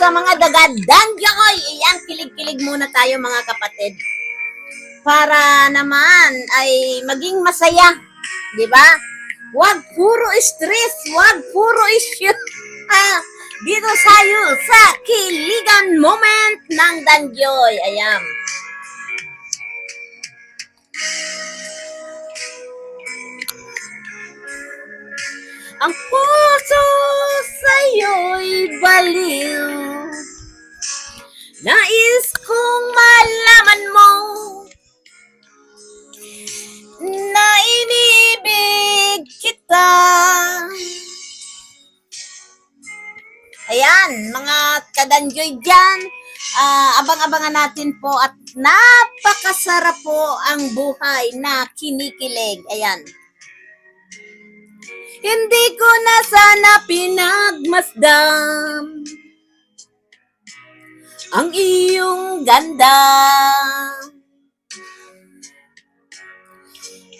sa mga dagadangyoy. Iyan, kilig-kilig muna tayo mga kapatid. Para naman ay maging masaya. Di ba? Huwag puro stress, huwag puro issue. Ah, dito tayo sa Kiligan Moment ng Dangyoy. Ayan. Ang puso sa'yo'y baliw Nais kong malaman mo Na inibig kita Ayan, mga kadanjoy dyan, ah, abang-abangan natin po at napakasarap po ang buhay na kinikilig. Ayan. Hindi ko na sana pinagmasdam ang iyong ganda.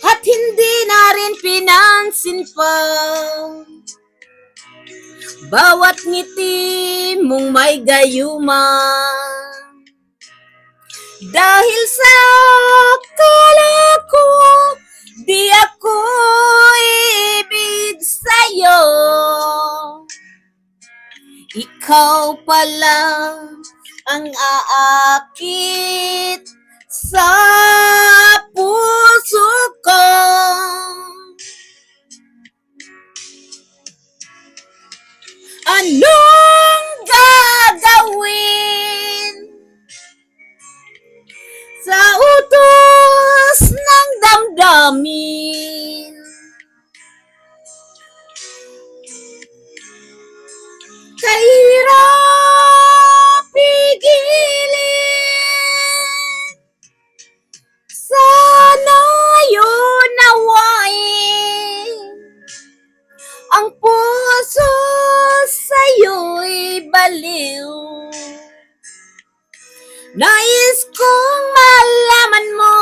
At hindi na rin pinansin pa bawat ngiti mong may gayuma. Dahil sa akala ko, di ako ibig sa'yo. Ikaw pala ang aakit sa puso ko. Anong Nais kong malaman mo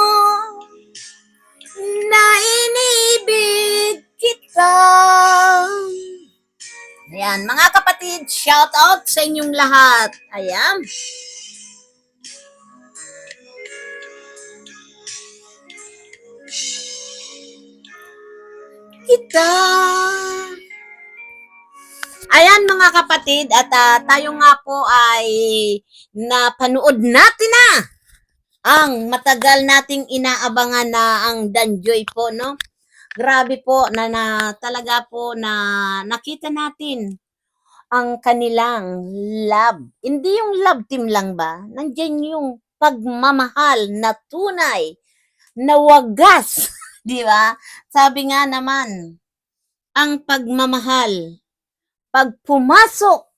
Na inibig kita Ayan, mga kapatid, shout out sa inyong lahat. Ayan. Kita. Ayan mga kapatid, at ah, tayo nga po ay napanood natin na ang matagal nating inaabangan na ang Danjoy po, no? Grabe po na, na talaga po na nakita natin ang kanilang love. Hindi yung love team lang ba? Nandiyan yung pagmamahal na tunay, na wagas. Di ba? Sabi nga naman, ang pagmamahal, pag pumasok,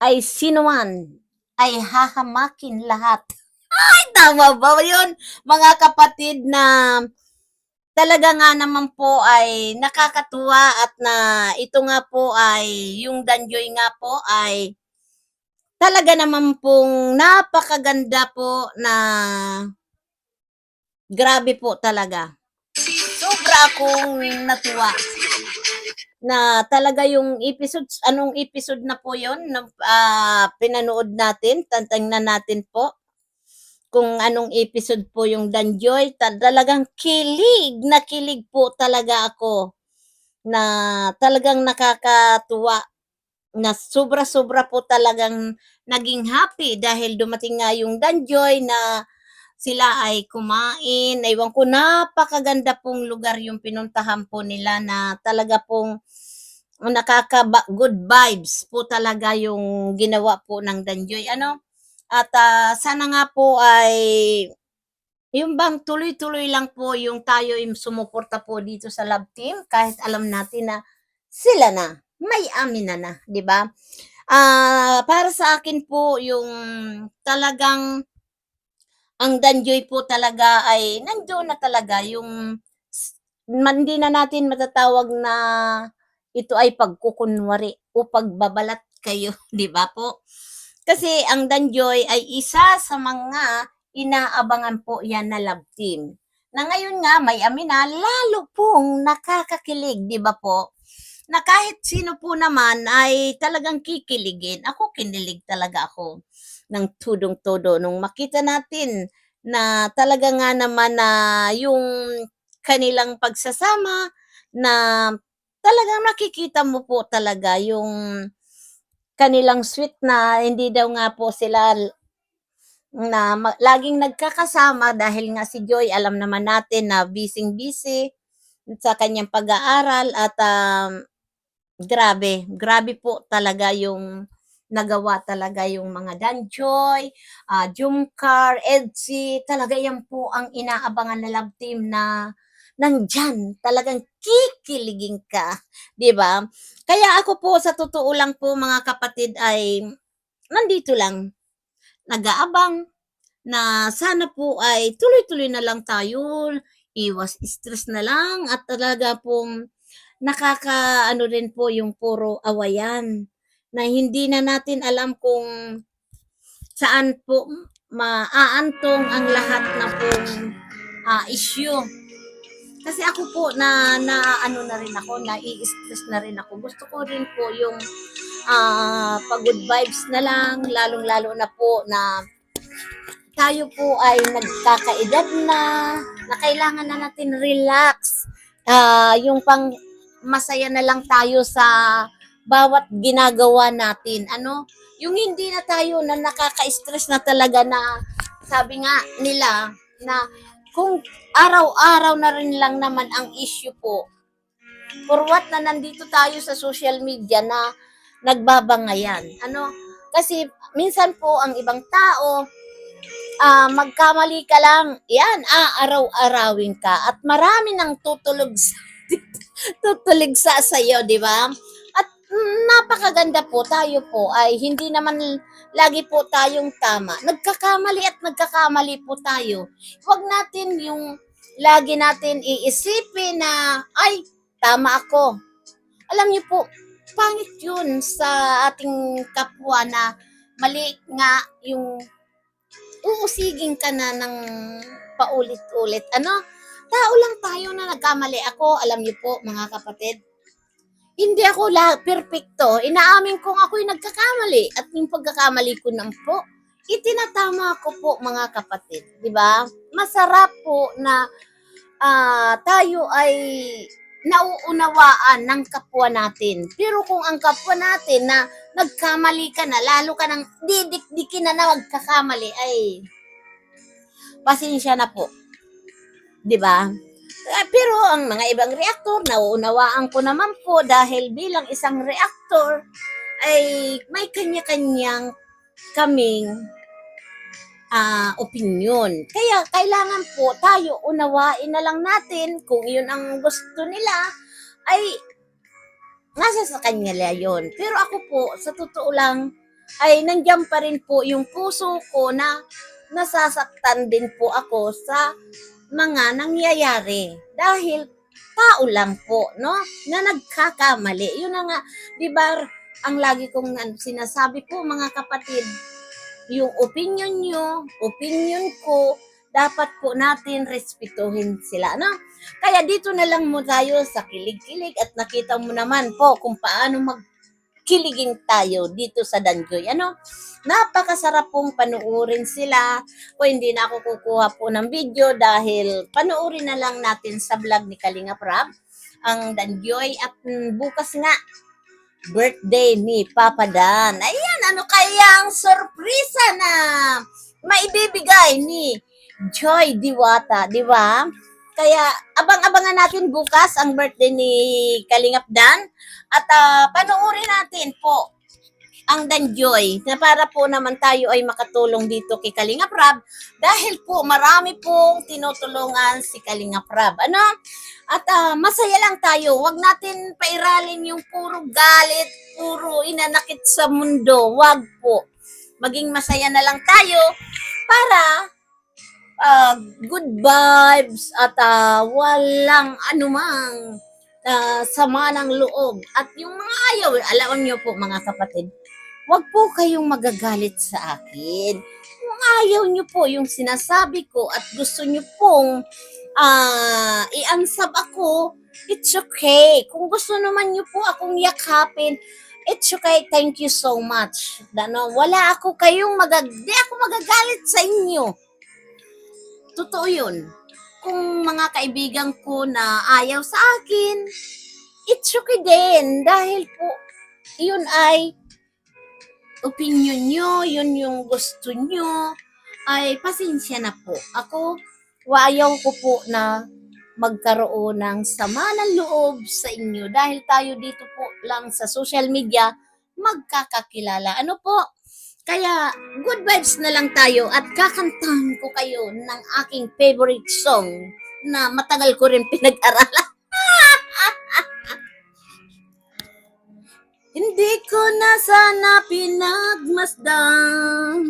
ay sinuman, ay hahamakin lahat. Ay, tama ba yun? Mga kapatid na talaga nga naman po ay nakakatuwa at na ito nga po ay yung Danjoy nga po ay talaga naman pong napakaganda po na grabe po talaga. Sobra akong natuwa na talaga yung episodes, anong episode na po yon na ah, pinanood natin, tantang na natin po kung anong episode po yung Danjoy, ta- talagang kilig, na kilig po talaga ako na talagang nakakatuwa na sobra-sobra po talagang naging happy dahil dumating nga yung Danjoy na sila ay kumain. Ewan ko, napakaganda pong lugar yung pinuntahan po nila na talaga pong nakaka good vibes po talaga yung ginawa po ng Danjoy. Ano? At ah, sana nga po ay yung bang tuloy-tuloy lang po yung tayo yung sumuporta po dito sa love team kahit alam natin na sila na, may amin na na, di ba? Ah, para sa akin po yung talagang ang Danjoy po talaga ay nandoon na talaga yung hindi na natin matatawag na ito ay pagkukunwari o pagbabalat kayo, di ba po? Kasi ang Danjoy ay isa sa mga inaabangan po yan na love team. Na ngayon nga may amina, lalo pong nakakakilig, di ba po? Na kahit sino po naman ay talagang kikiligin. Ako, kinilig talaga ako ng tudong-todo nung makita natin na talaga nga naman na yung kanilang pagsasama na talagang nakikita mo po talaga yung kanilang sweet na hindi daw nga po sila na laging nagkakasama dahil nga si Joy alam naman natin na busy-busy sa kanyang pag-aaral at um, grabe, grabe po talaga yung nagawa talaga yung mga Danjoy, uh, Jumcar, Edsi, talaga yan po ang inaabangan na love team na nandyan, talagang kikiligin ka, di ba? Kaya ako po, sa totoo lang po mga kapatid ay nandito lang, nag-aabang na sana po ay tuloy-tuloy na lang tayo, iwas stress na lang. At talaga pong nakaka ano rin po yung puro awayan na hindi na natin alam kung saan po maaantong ang lahat na pong ah, issue. Kasi ako po na na ano na rin ako, na i-stress na rin ako. Gusto ko rin po yung ah pag-good vibes na lang, lalong-lalo na po na tayo po ay nagkakaedad na, na kailangan na natin relax. Ah, yung pang masaya na lang tayo sa bawat ginagawa natin. Ano? Yung hindi na tayo na nakaka-stress na talaga na sabi nga nila na kung araw-araw na rin lang naman ang issue po. For what na nandito tayo sa social media na nagbabangayan. Ano? Kasi minsan po ang ibang tao ah magkamali ka lang, yan, aaraw-arawin ka at marami nang tutulog sa, tutulog sa sayo, di ba? At napakaganda po tayo po ay hindi naman lagi po tayong tama. Nagkakamali at nagkakamali po tayo. Huwag natin yung lagi natin iisipin na ay tama ako. Alam niyo po, pangit yun sa ating kapwa na mali nga yung uusigin ka na ng paulit-ulit. Ano? Tao lang tayo na nagkamali ako. Alam niyo po, mga kapatid, hindi ako la perfecto. Inaamin kong ako'y nagkakamali at yung pagkakamali ko nang po, itinatama ko po mga kapatid, 'di ba? Masarap po na ah, tayo ay nauunawaan ng kapwa natin. Pero kung ang kapwa natin na nagkamali ka na, lalo ka nang didikdikin na na magkakamali, ay pasensya na po. 'Di ba? Ah, pero ang mga ibang reaktor, nauunawaan ko naman po dahil bilang isang reaktor ay may kanya-kanyang kaming ah opinion. Kaya kailangan po tayo unawain na lang natin kung yun ang gusto nila ay nasa sa kanya nila. Pero ako po, sa totoo lang, ay nandiyan pa rin po yung puso ko na nasasaktan din po ako sa mga nangyayari dahil tao lang po, no? Na nagkakamali. Yun na nga, di ba, ang lagi kong sinasabi po mga kapatid, yung opinion nyo, opinion ko, dapat po natin respetuhin sila, no? Kaya dito na lang mo tayo sa kilig-kilig at nakita mo naman po kung paano magkiligin tayo dito sa Danjoy. Ano? Napakasarap pong panuorin sila. O hindi na ako kukuha po ng video dahil panuorin na lang natin sa vlog ni Kalinga Prab ang Danjoy at mm, bukas nga birthday ni Papa Dan. Ayan, ano kaya ang sorpresa na maibibigay ni Joy Diwata, di ba? Kaya abang-abangan natin bukas ang birthday ni Kalingap Dan at ah, panoorin natin po ang Danjoy na para po naman tayo ay makatulong dito kay Kalingap Rab dahil po marami pong tinutulungan si Kalingap Rab. Ano? At ah, masaya lang tayo. Huwag natin pairalin yung puro galit, puro inanakit sa mundo. Huwag po. Maging masaya na lang tayo para ah, good vibes at ah, walang anumang ah, sama ng loob. At yung mga ayaw, alam niyo po mga kapatid, huwag po kayong magagalit sa akin. Kung ayaw niyo po yung sinasabi ko at gusto niyo pong ah, iansab ako, It's okay. Kung gusto naman niyo po akong yakapin, it's okay. Thank you so much. Ano, wala ako kayong magag... Di ako magagalit sa inyo. Totoo yun. Kung mga kaibigan ko na ayaw sa akin, it's okay din. Dahil po, yun ay opinion nyo, yun yung gusto nyo, ay pasensya na po. Ako, wayaw ko po na magkaroon ng sama ng loob sa inyo dahil tayo dito po lang sa social media magkakakilala. Ano po? Kaya good vibes na lang tayo at kakantahan ko kayo ng aking favorite song na matagal ko rin pinag-aralan. Hindi ko na sana pinagmasdan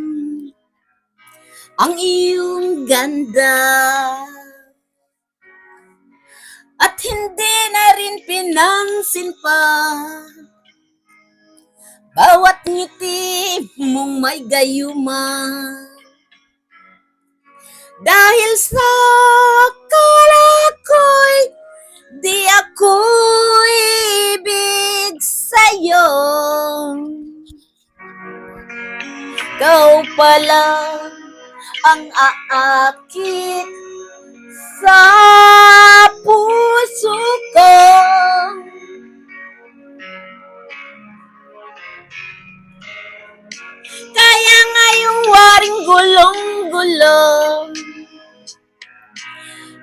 ang iyong ganda. At hindi na rin pinansin pa bawat ngiti mong may gayuma. Dahil sa kala ko'y di ako ibig sa'yo. Ikaw pala ang aakit sa waring gulong-gulong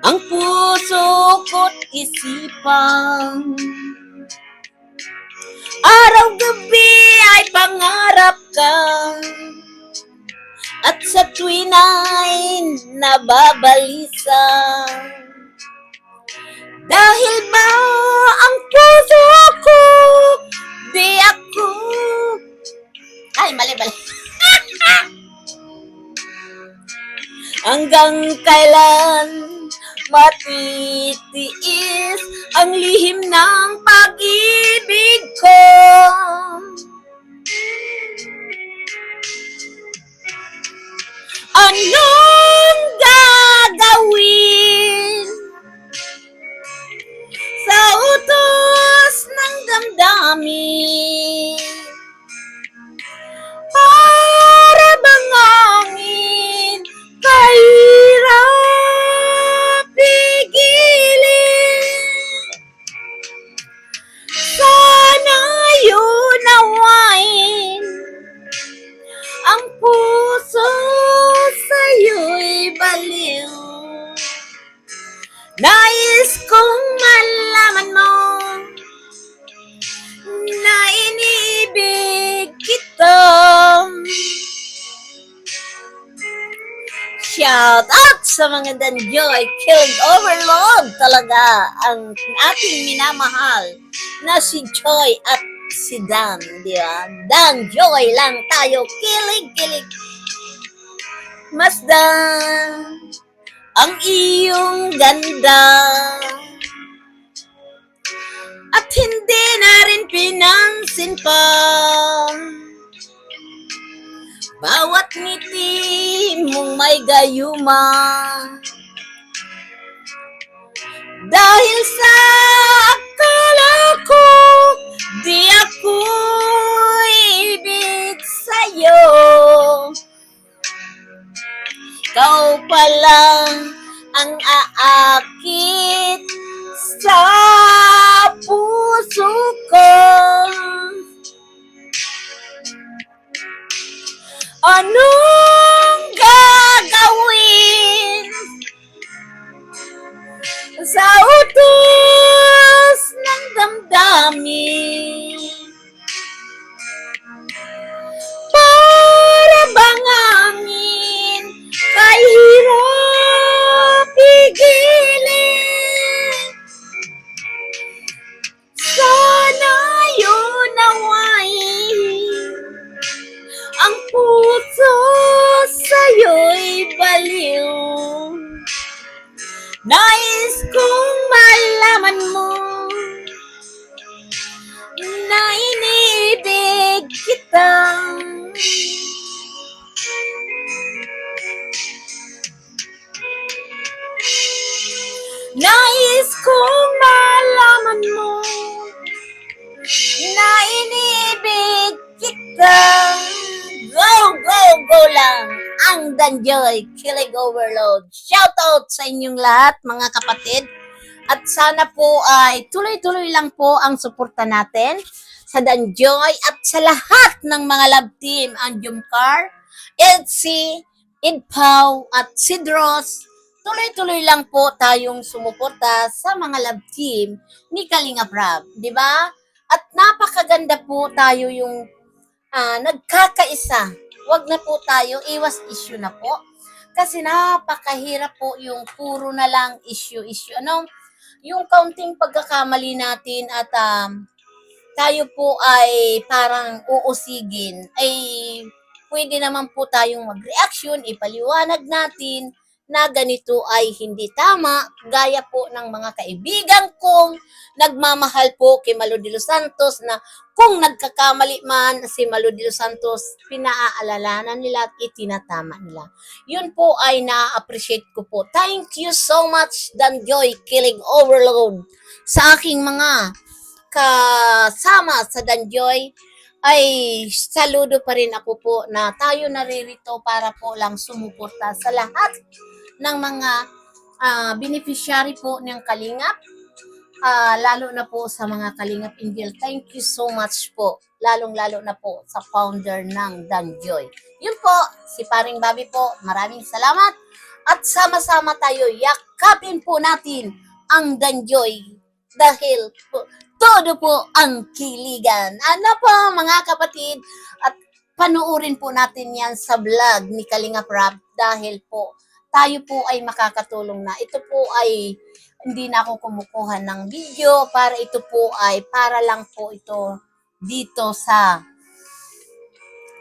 Ang puso ko't isipan. Araw-gabi ay pangarap ka. At sa tuwin ay nababalisa. Dahil ba ang puso ko Di ako Ay, mali, mali Hanggang kailan matitiis ang lihim ng pag-ibig ko? Anong Nais kong malaman mo na inibig kita. Shout out sa mga Danjoy Killed Overload talaga ang ating minamahal na si Joy at si Dan, di ba? Dan Joy lang tayo, kilig-kilig. Masdan ang iyong ganda. At hindi na rin pinansin pa. Bawat ngiti mong may gayuma Dahil sa akala ko Di ako ibig sa'yo Ikaw pala ang aakit sa puso ko. baliw Nais kong malaman mo Na inibig kita Nais kong malaman mo Na inibig kita Go, go, go lang! Danjoy, Kilig Overload. Shoutout sa inyong lahat, mga kapatid. At sana po ay tuloy-tuloy lang po ang suporta natin sa Danjoy at sa lahat ng mga love team, ang Jumcar, Elsie, Idpaw at Sidros. Tuloy-tuloy lang po tayong sumuporta sa mga love team ni Kalinga Prab, di ba? At napakaganda po tayo yung ah, nagkakaisa. Huwag na po tayo, iwas issue na po. Kasi napakahirap po yung puro na lang issue-issue. Ano? Yung kaunting pagkakamali natin at um, tayo po ay parang uusigin, ay pwede naman po tayong mag-reaction, ipaliwanag natin na ganito ay hindi tama, gaya po ng mga kaibigan kong nagmamahal po kay Malo de los Santos na kung nagkakamali man si Malo de los Santos, pinaaalalanan nila at itinatama nila. Yun po ay na-appreciate ko po. Thank you so much, Danjoy Killing Overload, sa aking mga kasama sa Danjoy ay saludo pa rin ako po na tayo naririto para po lang sumuporta sa lahat ng mga ah, beneficiary po ng Kalingap. Ah, lalo na po sa mga Kalingap Angel. Thank you so much po. Lalong-lalo na po sa founder ng Danjoy. Yun po, si Paring Bobby po. Maraming salamat. At sama-sama tayo, yakapin po natin ang Danjoy dahil po, todo po ang kiligan. Ano po mga kapatid? At panuorin po natin yan sa vlog ni Kalinga Prab dahil po tayo po ay makakatulong na. Ito po ay hindi na ako kumukuha ng video para ito po ay para lang po ito dito sa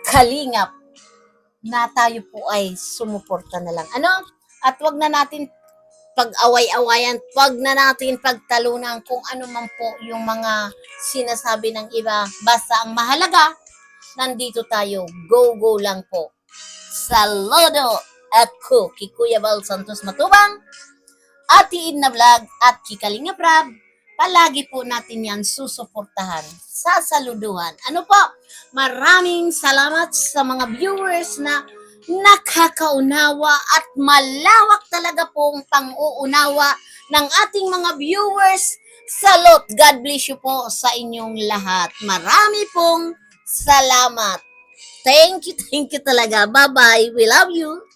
Kalingap na tayo po ay sumuporta na lang. Ano? At wag na natin pag-away-awayan, wag na natin pagtalunan kung ano man po yung mga sinasabi ng iba. Basta ang mahalaga, nandito tayo. Go-go lang po. Saludo at ko, kay Kuya Val Santos Matubang, Ate Idna Vlog at Kikalinga Prab. Palagi po natin yan susuportahan, sasaluduhan. Ano po? Maraming salamat sa mga viewers na nakakaunawa at malawak talaga pong pang-uunawa ng ating mga viewers. Salot, God bless you po sa inyong lahat. Marami pong salamat. Thank you, thank you talaga. Bye-bye. We love you.